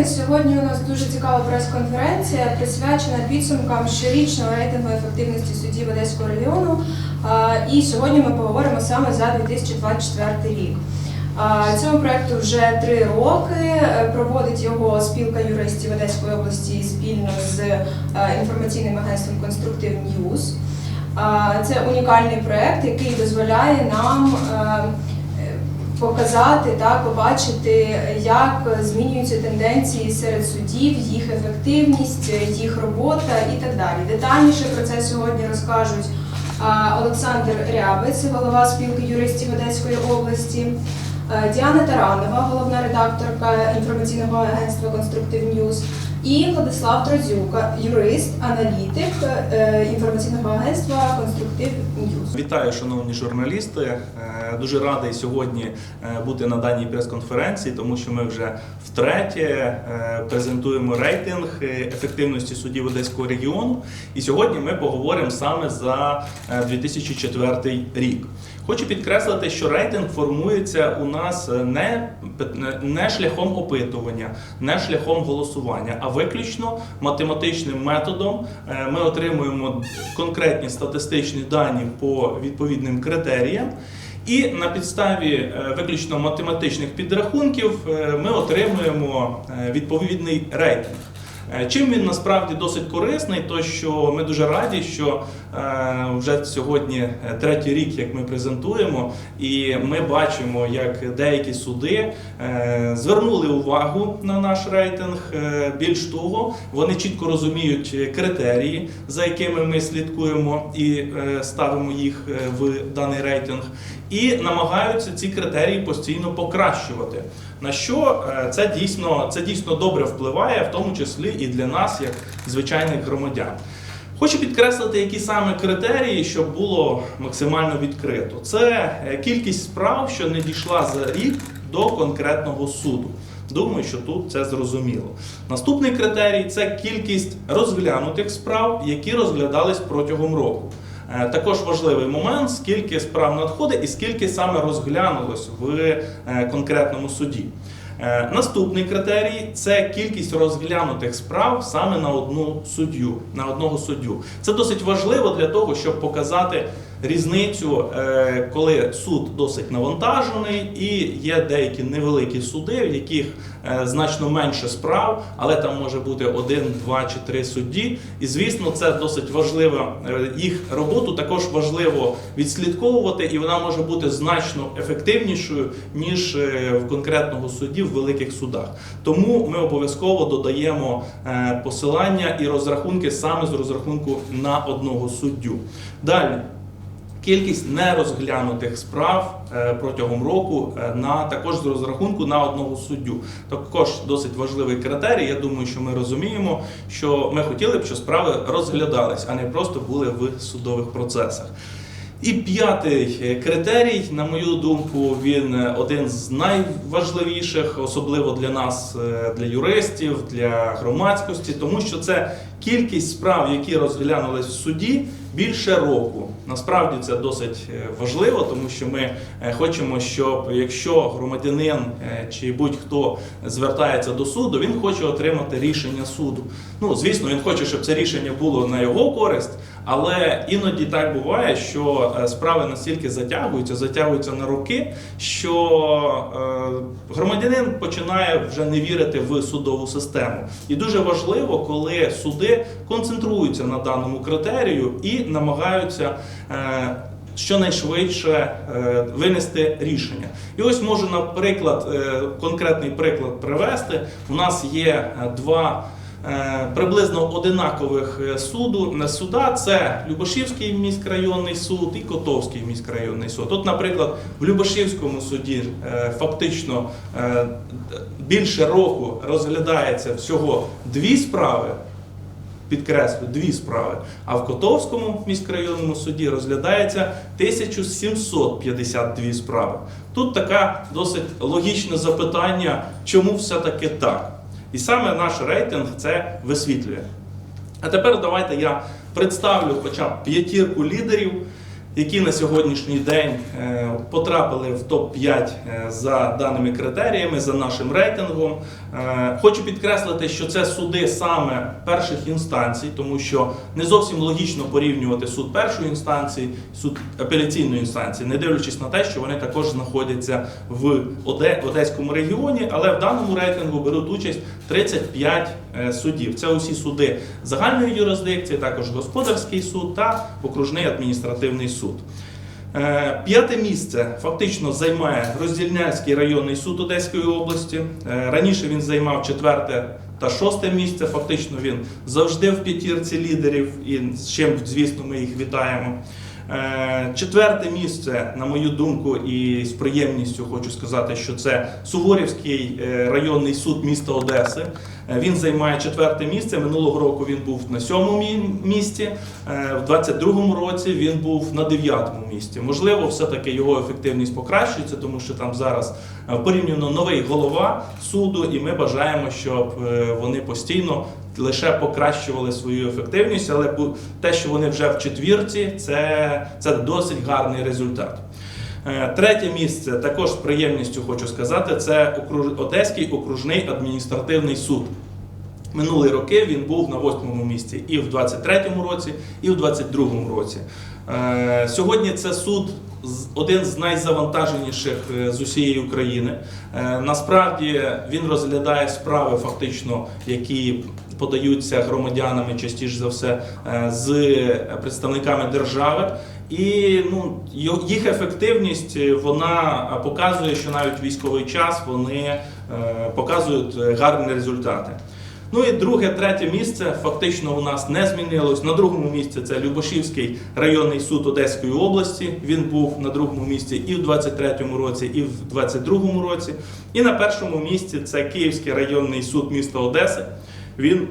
колеги, сьогодні у нас дуже цікава прес-конференція, присвячена підсумкам щорічного рейтингу ефективності суддів Одеського регіону. І сьогодні ми поговоримо саме за 2024 рік. Цьому проекту вже три роки. Е, Проводить його спілка юристів Одеської області спільно з е, інформаційним агентством Конструктив Ньюз. Це унікальний проект, який дозволяє нам е, показати та побачити, як змінюються тенденції серед суддів, їх ефективність, їх робота і так далі. Детальніше про це сьогодні розкажуть Олександр Рябець, голова спілки юристів Одеської області. Діана Таранова, головна редакторка інформаційного агентства Конструктив Ньюз, і Владислав Трозюка, юрист, аналітик е, інформаційного агентства Конструктив Ньюз. Вітаю, шановні журналісти. Е, Дуже радий сьогодні е, бути на даній прес-конференції, тому що ми вже втретє презентуємо рейтинг ефективності суддів Одеського регіону. І сьогодні ми поговоримо саме за е, 2004 рік. Хочу підкреслити, що рейтинг формується у нас е, не, не шляхом опитування, не шляхом голосування, а виключно математичним методом. Е, Ми отримуємо конкретні статистичні дані по відповідним критеріям. І на підставі е, виключно математичних підрахунків ми отримуємо відповідний рейтинг. Е, Чим він насправді досить корисний, то що ми дуже раді, що е, вже сьогодні е, третій рік, як ми презентуємо, і ми бачимо, як деякі суди звернули увагу на наш рейтинг. Більш того, вони чітко розуміють критерії, за якими ми слідкуємо і ставимо їх в даний рейтинг, і намагаються ці критерії постійно покращувати. На що е, це дійсно, це дійсно добре впливає, в тому числі і для нас, як звичайних громадян. Хочу підкреслити, які саме критерії, щоб було максимально відкрито. Це е, кількість справ, що не дійшла за рік до конкретного суду. Думаю, що тут це зрозуміло. Наступний критерій це кількість розглянутих справ, які розглядались протягом року. Е, Також важливий момент, скільки справ надходить і скільки саме розглянулось в е, конкретному суді. Е, Наступний критерій це кількість розглянутих справ саме на одну суддю, на одного суддю. Це досить важливо для того, щоб показати різницю, е, коли суд досить навантажений, і є деякі невеликі суди, в яких е, значно менше справ, але там може бути один, два чи три судді. І звісно, це досить важливо. е, Їх роботу також важливо відслідковувати, і вона може бути значно ефективнішою ніж в конкретного судді в великих судах. Тому ми обов'язково додаємо посилання і розрахунки саме з розрахунку на одного суддю. Далі. Кількість нерозглянутих справ е, протягом року е, на також з розрахунку на одного суддю. Також досить важливий критерій. Я думаю, що ми розуміємо, що ми хотіли б, щоб справи розглядались, а не просто були в судових процесах. І п'ятий е, критерій, на мою думку, він один з найважливіших, особливо для нас, для юристів, для громадськості, тому що це кількість справ, які розглянулись в суді, більше року. Насправді це досить е, важливо, тому що ми е, хочемо, щоб якщо громадянин е, чи будь-хто звертається до суду, він хоче отримати рішення суду. Ну, звісно, він хоче, щоб це рішення було на його користь. Але іноді так буває, що справи настільки затягуються, затягуються на роки, що громадянин починає вже не вірити в судову систему. І дуже важливо, коли суди концентруються на даному критерію і намагаються. е, Щонайшвидше е, винести рішення. І ось можу, наприклад, е, конкретний приклад привести. У нас є два приблизно одинакових суду на суда. Це Любашівський міськрайонний суд і Котовський міськрайонний суд. От, наприклад, в Любашівському суді фактично більше року розглядається всього дві справи. Підкреслю, дві справи. А в Котовському міськрайонному суді розглядається 1752 справи. Тут таке досить логічне запитання, чому все-таки так? І саме наш рейтинг це висвітлює. А тепер давайте я представлю хоча б п'ятірку лідерів, які на сьогоднішній день е, потрапили в топ-5 е, за даними критеріями, за нашим рейтингом. Е, Хочу підкреслити, що це суди саме перших інстанцій, тому що не зовсім логічно порівнювати суд першої інстанції, суд апеляційної інстанції, не дивлячись на те, що вони також знаходяться в Одеському регіоні, але в даному рейтингу беруть участь 35 е, судів. Це усі суди загальної юрисдикції, також господарський суд та окружний адміністративний суд. Е, П'яте місце фактично займає Роздільнянський районний суд Одеської області. Е, Раніше він займав четверте та шосте місце. Фактично він завжди в п'ятірці лідерів, і з чим, звісно, ми їх вітаємо. Е, Четверте місце, на мою думку, і з приємністю хочу сказати, що це Суворівський е, районний суд міста Одеси. Е, Він займає четверте місце. Минулого року він був на сьомому місці. В 22-му році він був на дев'ятому місці. Можливо, все-таки його ефективність покращується, тому що там зараз порівняно новий голова суду, і ми бажаємо, щоб вони постійно лише покращували свою ефективність, але те, що вони вже в четвірці, це, це досить гарний результат. Е, Третє місце також з приємністю хочу сказати, це Одеський окружний адміністративний суд. Минулі роки він був на восьмому місці і в 23-му році, і в 22-му році. Е, Сьогодні це суд один з найзавантаженіших е, з усієї України. Е, Насправді він розглядає справи, фактично, які подаються громадянами частіше за все е, з представниками держави. І ну, їх ефективність вона показує, що навіть військовий час вони показують гарні результати. Ну і друге, третє місце фактично у нас не змінилось. На другому місці це Любошівський районний суд Одеської області. Він був на другому місці і в 23-му році, і в 22-му році. І на першому місці це Київський районний суд міста Одеси. Він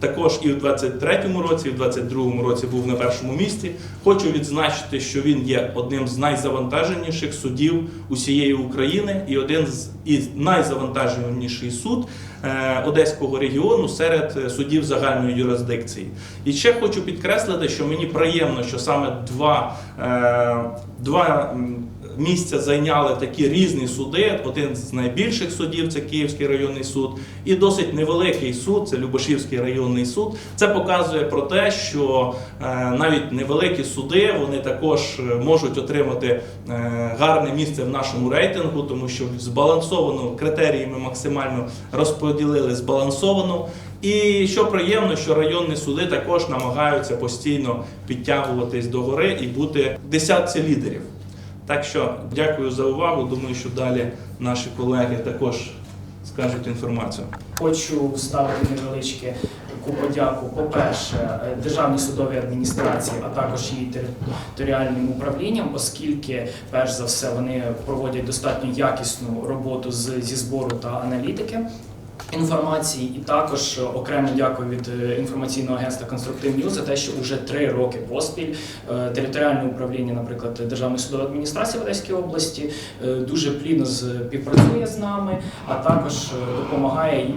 також і в 23-му році, і в 22-му році був на першому місці. Хочу відзначити, що він є одним з найзавантаженіших судів усієї України і один з і найзавантаженіший суд е, Одеського регіону серед е, судів загальної юрисдикції. І ще хочу підкреслити, що мені приємно, що саме два, е, два місця зайняли такі різні суди. Один з найбільших судів це Київський районний суд, і досить невеликий суд це Любошівський районний суд. Це показує про те, що е, навіть невеликі суди вони також е, можуть отримати е, гарне місце в нашому рейтингу, тому що збалансовано критеріями максимально розподілили збалансовано. І що приємно, що районні суди також намагаються постійно підтягуватись до гори і бути десятці лідерів. Так що дякую за увагу. Думаю, що далі наші колеги також скажуть інформацію. Хочу вставити невеличке подяку, по-перше, Державній судовій адміністрації, а також її територіальним управлінням, оскільки, перш за все, вони проводять достатньо якісну роботу зі збору та аналітики. Інформації і також окремо дякую від е, інформаційного агентства Конструктив Ньюз за те, що вже три роки поспіль е, територіальне управління, наприклад, Державної судової адміністрації в Одеській області е, дуже плідно співпрацює з нами, а також допомагає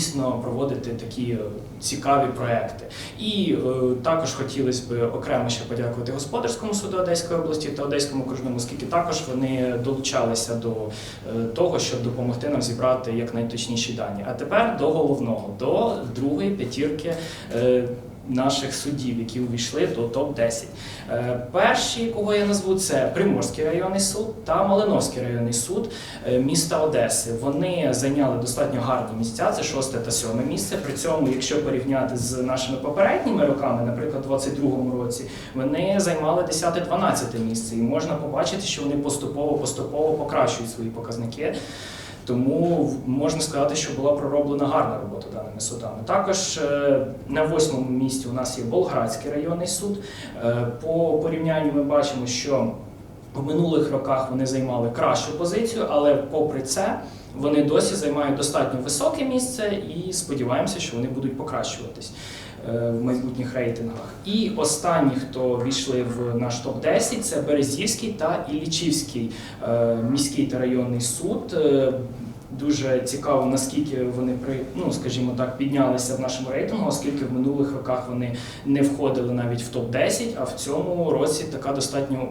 дійсно проводити такі е, цікаві проекти. І е, також хотілося б окремо ще подякувати господарському суду Одеської області та Одеському окружному, оскільки також вони долучалися до е, того, щоб допомогти нам зібрати якнайточніші дані. А тепер до головного, до другої п'ятірки. Наших суддів, які увійшли до топ-10. Е, Перші, кого я назву, це Приморський районний суд та Малиновський районний суд е, міста Одеси. Вони зайняли достатньо гарні місця, це шосте та сьоме місце. При цьому, якщо порівняти з нашими попередніми роками, наприклад, у 22-му році, вони займали 10-12 місце, і можна побачити, що вони поступово поступово покращують свої показники. Тому можна сказати, що була пророблена гарна робота даними судами. Також е, на восьмому місці у нас є Болградський районний суд. Е, По порівнянню ми бачимо, що в минулих роках вони займали кращу позицію, але попри це вони досі займають достатньо високе місце і сподіваємося, що вони будуть покращуватись в майбутніх рейтингах. І останні, хто війшли в наш топ-10, це Березівський та Іллічівський е, міський та районний суд. Е, Дуже цікаво, наскільки вони при ну скажімо так піднялися в нашому рейтингу, оскільки в минулих роках вони не входили навіть в топ 10 а в цьому році така достатньо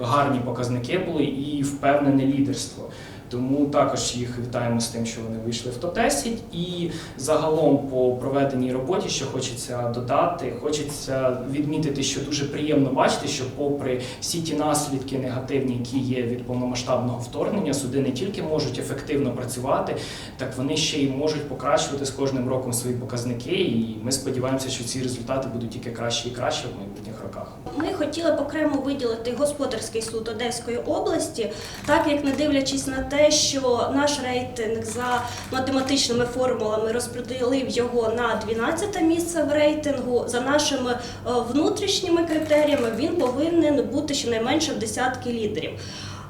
гарні показники були і впевнене лідерство. Тому також їх вітаємо з тим, що вони вийшли в топ 10 І загалом по проведеній роботі, що хочеться додати, хочеться відмітити, що дуже приємно бачити, що попри всі ті наслідки негативні, які є від повномасштабного вторгнення, суди не тільки можуть ефективно працювати, так вони ще й можуть покращувати з кожним роком свої показники. І ми сподіваємося, що ці результати будуть тільки краще і краще в майбутніх роках. Ми хотіли б окремо виділити господарський суд Одеської області, так як не дивлячись на те, що наш рейтинг за математичними формулами розподілив його на 12 місце в рейтингу. За нашими е, внутрішніми критеріями він повинен бути щонайменше в десятки лідерів.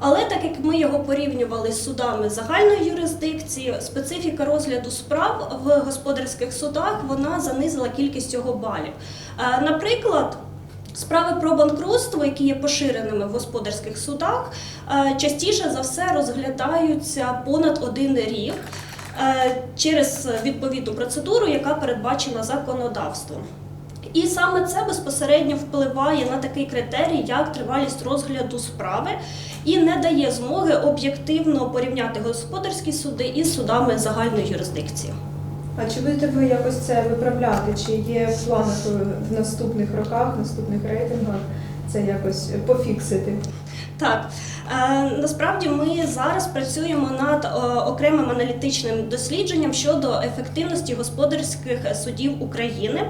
Але так як ми його порівнювали з судами загальної юрисдикції, специфіка розгляду справ в господарських судах вона занизила кількість його балів. Е, Наприклад, Справи про банкрутство, які є поширеними в господарських судах, е, частіше за все розглядаються понад один рік е, через відповідну процедуру, яка передбачена законодавством. І саме це безпосередньо впливає на такий критерій, як тривалість розгляду справи, і не дає змоги об'єктивно порівняти господарські суди із судами загальної юрисдикції. А чи будете ви якось це виправляти? Чи є в планах в наступних роках, наступних рейтингах це якось пофіксити? Так, е, насправді ми зараз працюємо над е, окремим аналітичним дослідженням щодо ефективності господарських судів України,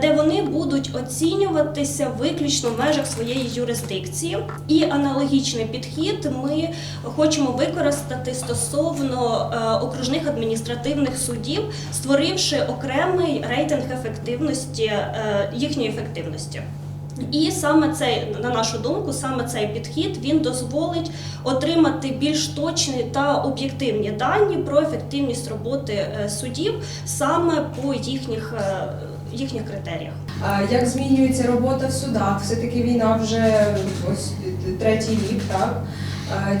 де вони будуть оцінюватися виключно в межах своєї юрисдикції. І аналогічний підхід ми хочемо використати стосовно е, окружних адміністративних судів, створивши окремий рейтинг ефективності е, їхньої ефективності. І саме цей, на нашу думку, саме цей підхід він дозволить отримати більш точні та об'єктивні дані про ефективність роботи е, судів саме по їхніх, е, їхніх критеріях. А як змінюється робота в судах? Все-таки війна вже ось третій рік, так?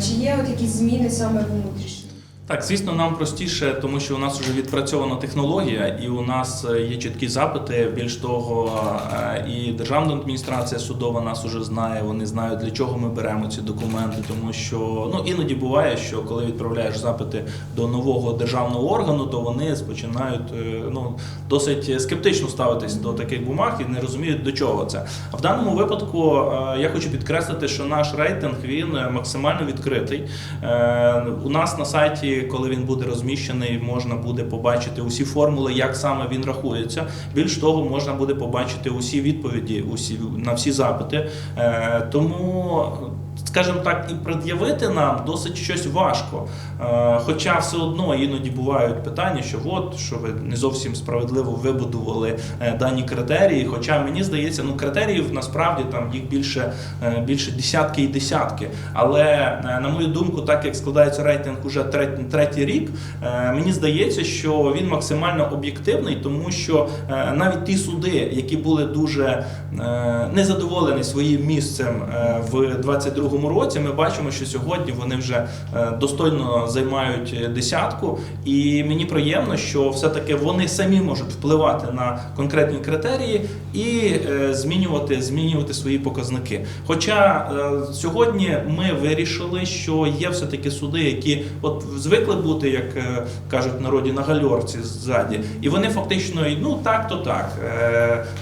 Чи є от якісь зміни саме внутрішні? Так, звісно, нам простіше, тому що у нас вже відпрацьована технологія, і у нас е, є чіткі запити. Більш того, е, і державна адміністрація судова нас уже знає. Вони знають для чого ми беремо ці документи, тому що ну іноді буває, що коли відправляєш запити до нового державного органу, то вони починають е, ну досить скептично ставитись до таких бумаг і не розуміють до чого це. А в даному випадку я хочу підкреслити, що наш рейтинг він максимально відкритий. У нас на сайті, коли він буде розміщений, можна буде побачити усі формули, як саме він рахується. Більш того, можна буде побачити усі відповіді, усі на всі запити. Е, Тому скажімо так, і пред'явити нам досить щось важко. Е, хоча все одно іноді бувають питання, що от що ви не зовсім справедливо вибудували е, дані критерії. Хоча мені здається, ну критеріїв насправді там їх більше е, більше десятки і десятки. Але на мою думку, так як складається рейтинг уже третій, третій рік, мені здається, що він максимально об'єктивний, тому що навіть ті суди, які були дуже незадоволені своїм місцем в 22 2022 році ми бачимо, що сьогодні вони вже е, достойно займають десятку, і мені приємно, що все-таки вони самі можуть впливати на конкретні критерії і е, змінювати змінювати свої показники. Хоча е, сьогодні ми вирішили, що є все таки суди, які от звикли бути, як кажуть в народі, на гальорці ззаді, і вони фактично ну так, то так.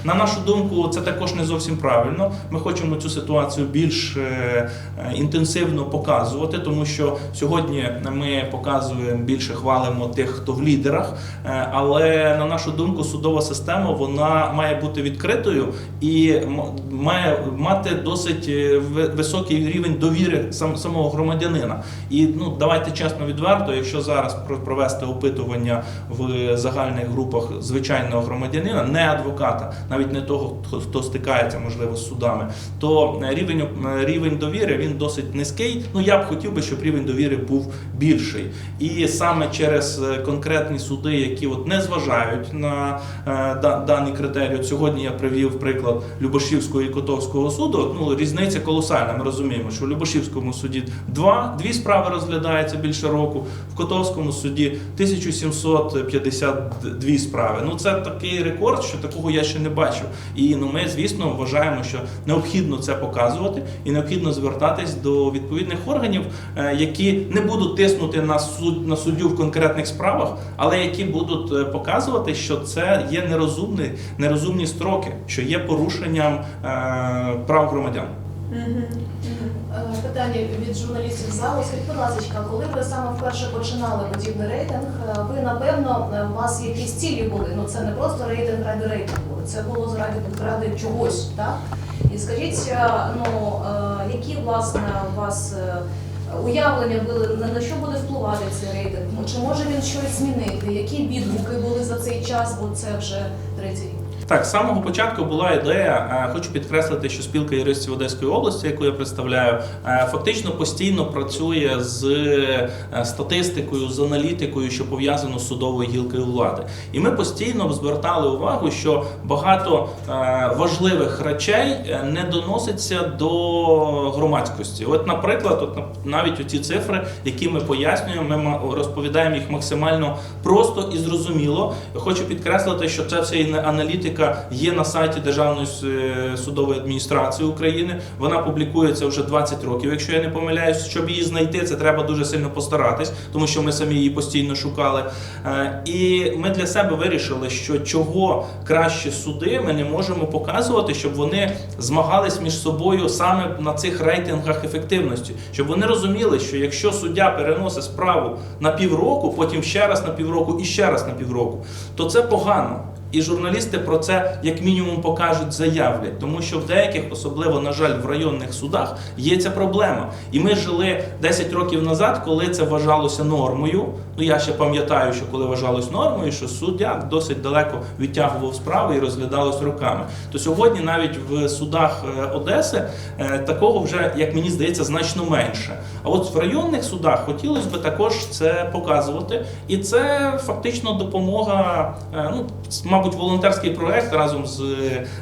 На нашу думку, це також не зовсім правильно. Ми хочемо цю ситуацію більш інтенсивно показувати, тому що сьогодні ми показуємо більше хвалимо тих, хто в лідерах. Е, Але на нашу думку, судова система вона має бути відкритою і має мати досить е, високий рівень довіри самого громадянина. І ну давайте чесно відверто, якщо зараз про- провести опитування в загальних групах звичайного громадянина, не адвоката, навіть не того, хто, стикається можливо з судами, то е, рівень е, рівень довіри він досить низький. Ну я б хотів би, щоб рівень довіри був більший. І саме через е, конкретні суди, які от не зважають на е, да- дані критерії. От сьогодні я привів приклад Любашівського і Котовського суду. Ну різниця колосальна. Ми розуміємо, що в Любашівському суді два дві справи розглядаються більше року, в Котовському суді 1752 справи. Ну це такий рекорд, що такого я ще не бачив. І ну ми, звісно, вважаємо, що необхідно це показувати і необхідно звертатись до відповідних органів, е, які не будуть тиснути на суд на суддю в конкретних справах, але які будуть е, показувати, що це є нерозумні, нерозумні строки, що є порушенням е, прав громадян. Питання від журналістів залу. Скажіть, будь ласка, коли ви саме вперше починали подібний рейтинг, ви напевно у вас якісь цілі були. Ну це не просто рейтинг ради рейтингу, це було заради ради чогось, так? І скажіть, е, ну е, які власне у вас е, уявлення були на що буде впливати цей рейтинг? Чи може він щось змінити? Які відгуки були за цей час? Бо це вже третій рік. Так, з самого початку була ідея. е, Хочу підкреслити, що спілка юристів Одеської області, яку я представляю, е, фактично постійно працює з е, статистикою, з аналітикою, що пов'язано з судовою гілкою влади. І ми постійно звертали увагу, що багато важливих речей не доноситься до громадськості. От, наприклад, от навіть оці цифри, які ми пояснюємо, ми розповідаємо їх максимально просто і зрозуміло. Хочу підкреслити, що ця вся і не аналітика є на сайті Державної е, судової адміністрації України. Вона публікується вже 20 років. Якщо я не помиляюсь, щоб її знайти, це треба дуже сильно постаратись, тому що ми самі її постійно шукали. Е, І ми для себе вирішили, що чого краще суди ми не можемо показувати, щоб вони змагались між собою саме на цих рейтингах ефективності, щоб вони розуміли, що якщо суддя переносить справу на півроку, потім ще раз на півроку і ще раз на півроку, то це погано. І журналісти про це як мінімум покажуть, заявлять, тому що в деяких, особливо на жаль, в районних судах є ця проблема. І ми жили 10 років назад, коли це вважалося нормою. Ну я ще пам'ятаю, що коли вважалось нормою, що суддя досить далеко відтягував справи і розглядалось роками. То сьогодні навіть в судах е, Одеси е, такого вже, як мені здається, значно менше. А от в районних судах хотілося б також це показувати, і це фактично допомога. е, Ну, с- мабуть, волонтерський проект разом з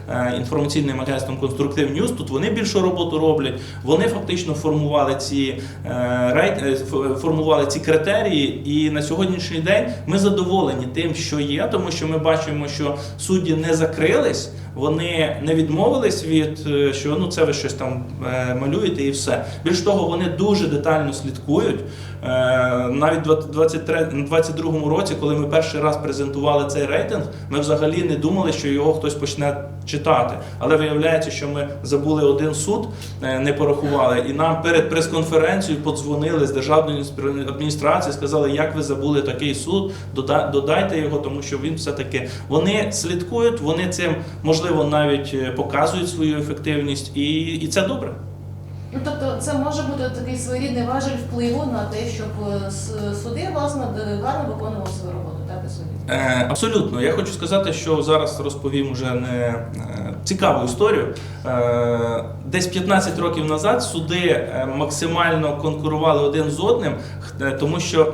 е, інформаційним агентством Конструктив Ньюз. Тут вони більшу роботу роблять. Вони фактично формували ці е, е, формували ці критерії. І на сьогоднішній день ми задоволені тим, що є, тому що ми бачимо, що судді не закрились. Вони не відмовились від е, що ну це ви щось там е, малюєте і все. Більш того, вони дуже детально слідкують. Е, Навіть в 2022 році, коли ми перший раз презентували цей рейтинг, ми взагалі не думали, що його хтось почне читати. Але виявляється, що ми забули один суд, не порахували, і нам перед прес-конференцією подзвонили з державної адміністрації, сказали, як ви забули такий суд, додайте його, тому що він все-таки вони слідкують, вони цим можливо навіть е, показують свою ефективність, і, і це добре. Ну тобто, це може бути такий своєрідний важель впливу на те, щоб е, суди власне гарно виконували свою роботу, так і судді. Е, абсолютно, я хочу сказати, що зараз розповім уже не е, цікаву історію. Е, десь 15 років назад суди максимально конкурували один з одним, тому що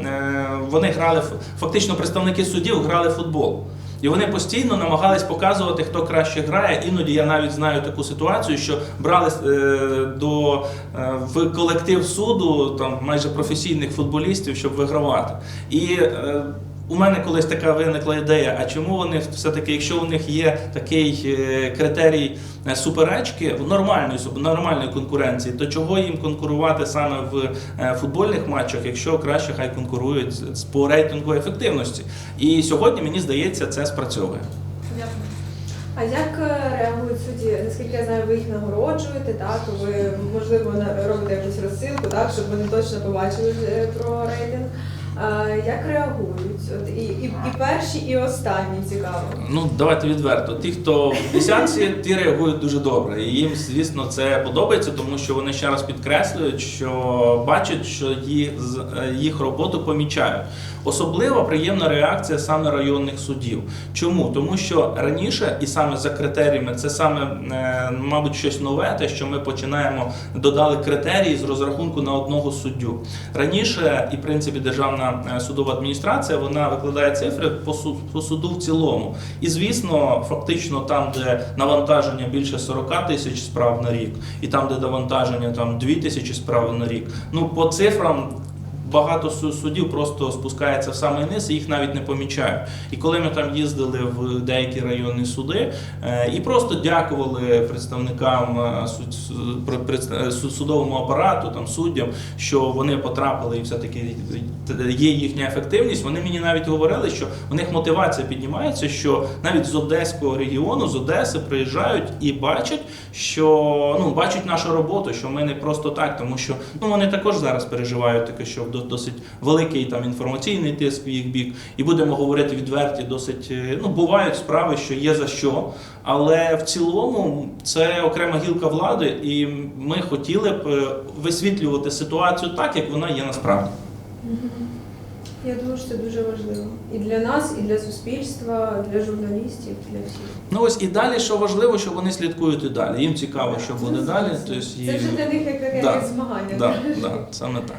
вони грали фактично представники суддів грали в футбол. І вони постійно намагались показувати, хто краще грає. Іноді я навіть знаю таку ситуацію, що брали е, до е, в колектив суду там майже професійних футболістів, щоб вигравати. І е, у мене колись така виникла ідея: а чому вони все-таки, якщо у них є такий е, критерій е, суперечки в нормальної нормальної конкуренції, то чого їм конкурувати саме в е, футбольних матчах, якщо краще хай конкурують по рейтингу ефективності? І сьогодні мені здається, це спрацьовує. А як реагують судді? Наскільки я знаю, ви їх нагороджуєте, так? Ви можливо робите якусь розсилку, так, щоб вони точно побачили про рейтинг. Як реагують? От і, і, і перші, і останні цікаво. Ну, давайте відверто. Ті, хто в десятці, ті реагують дуже добре. І їм, звісно, це подобається, тому що вони ще раз підкреслюють, що бачать, що їх, е, їх роботу помічають. Особливо приємна реакція саме районних судів. Чому? Тому що раніше, і саме за критеріями, це саме, е, мабуть, щось нове, те, що ми починаємо додали критерії з розрахунку на одного суддю. Раніше, і в принципі, державна е, судова адміністрація вона викладає цифри по су- по суду в цілому. І звісно, фактично там, де навантаження більше 40 тисяч справ на рік, і там, де навантаження там 2 тисячі справ на рік. Ну по цифрам. Багато су- судів просто спускається в самий низ і їх навіть не помічають. І коли ми там їздили в деякі районні суди е, і просто дякували представникам е, е, су- судовому апарату, там суддям, що вони потрапили і все-таки є їхня ефективність. Вони мені навіть говорили, що у них мотивація піднімається, що навіть з одеського регіону, з Одеси приїжджають і бачать, що ну бачать нашу роботу, що ми не просто так, тому що ну вони також зараз переживають таке, що до- досить великий там інформаційний тиск в їх бік, і будемо говорити відверті, досить е, ну бувають справи, що є за що. Але в цілому це окрема гілка влади, і ми хотіли б е, висвітлювати ситуацію так, як вона є насправді. Я думаю, що це дуже важливо і для нас, і для суспільства, для журналістів, для всіх. Ну ось і далі, що важливо, що вони слідкують і далі. Їм цікаво, що буде далі. Тобто, Це і- вже для них як, як, Да. змагання. да, да, саме так.